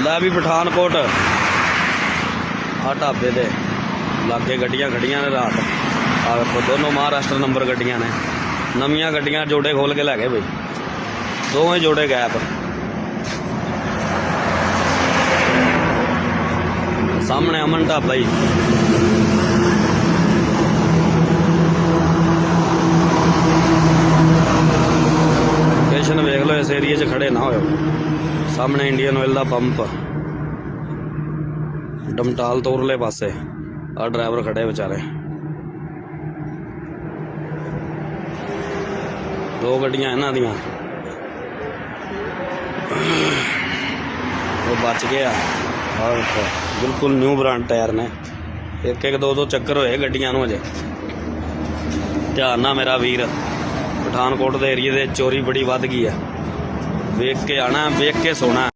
ਲੈ ਵੀ ਪਠਾਨਕੋਟ। ਆ ਢਾਬੇ ਦੇ ਲਾਗੇ ਗੱਡੀਆਂ ਖੜੀਆਂ ਨੇ ਰਾਤ। ਆ ਵੇਖੋ, ਦੋਨੋਂ ਮਹਾਰਾਸ਼ਟਰ ਨੰਬਰ ਗੱਡੀਆਂ ਨੇ। ਨਵੀਆਂ ਗੱਡੀਆਂ ਜੋੜੇ ਖੋਲ ਕੇ ਲੈ ਗਏ ਬਈ। ਦੋਵੇਂ ਜੋੜੇ ਗੈਪ ਸਾਹਮਣੇ ਅਮਨ ਢਾਬਾ ਹੀ ਇਸ ਏਰੀਆ 'ਚ ਖੜੇ ਨਾ ਹੋਇਓ। ਸਾਹਮਣੇ ਇੰਡੀਅਨ ਆਇਲ ਦਾ ਪੰਪ। ਡਮਟਾਲ ਤੋਂ ਉਰਲੇ ਪਾਸੇ ਆ ਡਰਾਈਵਰ ਖੜੇ ਵਿਚਾਰੇ। ਦੋ ਗੱਡੀਆਂ ਇਹਨਾਂ ਦੀਆਂ। ਉਹ ਬਚ ਗਿਆ ਆਹ ਬਿਲਕੁਲ ਨਿਊ ਬ੍ਰਾਂਡ ਟਾਇਰ ਨੇ। ਇੱਕ ਇੱਕ ਦੋ ਦੋ ਚੱਕਰ ਹੋਏ ਗੱਡੀਆਂ ਨੂੰ ਅਜੇ। ਧਿਆਨ ਨਾਲ ਮੇਰਾ ਵੀਰ, ਪਠਾਨਕੋਟ ਦੇ ਏਰੀਏ ਦੇ ਚੋਰੀ ਬੜੀ ਵੱਧ ਗਈ ਹੈ ਵੇਖ ਕੇ ਆਣਾ ਵੇਖ ਕੇ ਸੋਣਾ।